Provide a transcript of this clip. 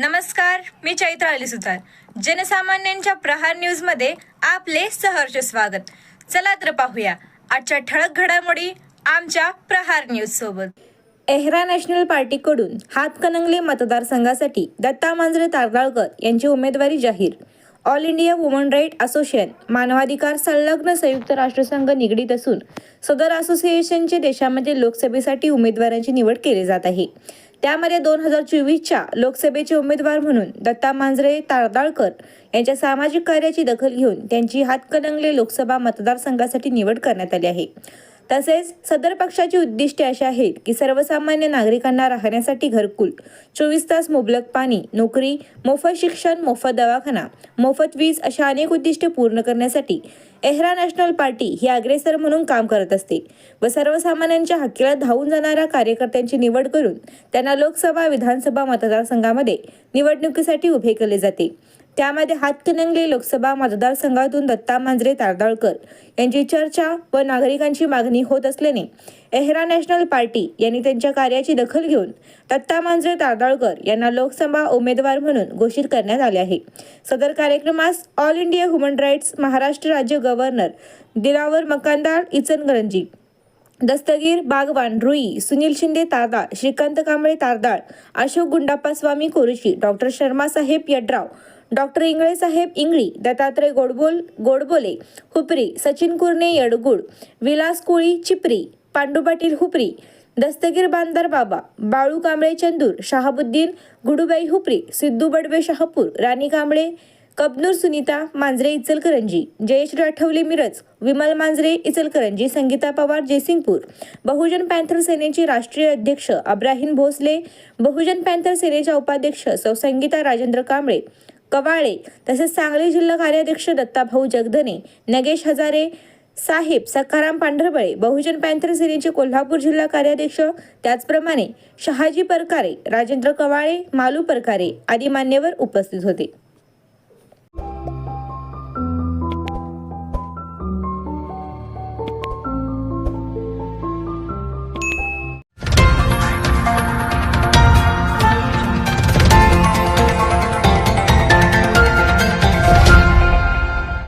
नमस्कार मी चैत्र अली सुतार. जनसामान्यांच्या प्रहार न्यूजमध्ये आपले सहर्ष स्वागत. चला तर पाहूया आजच्या ठळक घडामोडी आमच्या प्रहार न्यूज सोबत. एहरा नॅशनल पार्टीकडून हातकणंगले मतदारसंघासाठी दत्ता मांजरे तारदाळकर यांची उमेदवारी जाहीर. All India woman right association मानवाधिकार संलग्न संयुक्त राष्ट्रसंघ निगडीत असून सदर असोसिएशनचे देशामध्ये लोकसभेसाठी उमेदवारांची निवड केली जात आहे. त्यामध्ये दोन हजार चोवीसच्या लोकसभेचे उमेदवार म्हणून दत्ता मांजरे तारदाळकर यांच्या सामाजिक कार्याची दखल घेऊन त्यांची हातकणंगले लोकसभा मतदारसंघासाठी निवड करण्यात आली आहे. तसेच सदर पक्षाची उद्दिष्टे अशी आहेत की सर्वसामान्य नागरिकांना राहण्यासाठी घरकुल चोवीस तास मुबलक पाणी नोकरी मोफत शिक्षण मोफत दवाखाना मोफत वीज अशा अनेक उद्दिष्टे पूर्ण करण्यासाठी एहरा नॅशनल पार्टी ही अग्रेसर म्हणून काम करत असते व सर्वसामान्यांच्या हक्कीला धावून जाणाऱ्या कार्यकर्त्यांची निवड करून त्यांना लोकसभा विधानसभा मतदारसंघामध्ये निवडणुकीसाठी उभे केले जाते. त्यामध्ये हातकणंगले लोकसभा मतदारसंघातून दत्ता मांजरे तारदाळकर यांची चर्चा व नागरिकांची मागणी होत असल्याने एहरा नॅशनल पार्टी यांनी त्यांच्या कार्याची दखल घेऊन दत्ता मांजरे तारदाळकर यांना लोकसभा उमेदवार म्हणून घोषित करण्यात आले आहे. सदर कार्यक्रमास all India human rights Maharashtra राज्य governor Dilawar Makandar Ichalkaranji Dastagir Bagwan Rui Sunil Shinde Tardal Shrikant Kamble Tardal Ashok Gundappa Swami Koruchi doctor Sharma saheb Yadrav doctor Ingale saheb Ingali Dattatray Godbol Godbole Hupari Sachin Kurne Yadgud Vilas Koli Chipri Pandu Patil Hupari Dastagir Bandar Baba Balu Kamble Chandur Shahabuddin Gudubai Hupari Siddhu Badve Shahapur Rani Kamble Kabnur Sunita Manjare Ichalkaranji Jayashree Athavale Miraj Vimal Manjare Ichalkaranji Sangeeta Pawar Jaysingpur Bahujan panther सेनेचे राष्ट्रीय अध्यक्ष अब्राहिम भोसले बहुजन panther सेनेच्या उपाध्यक्ष सौ संगीता राजेंद्र कांबळे कवाळे तसेच सांगली जिल्हा कार्याध्यक्ष दत्ताभाऊ जगधने नगेश हजारे साहेब Sakharam Pandharbale Bahujan panther सेनेचे कोल्हापूर जिल्हा कार्याध्यक्ष त्याचप्रमाणे शहाजी परकारे राजेंद्र कवाळे मालू परकारे आदी मान्यवर उपस्थित होते.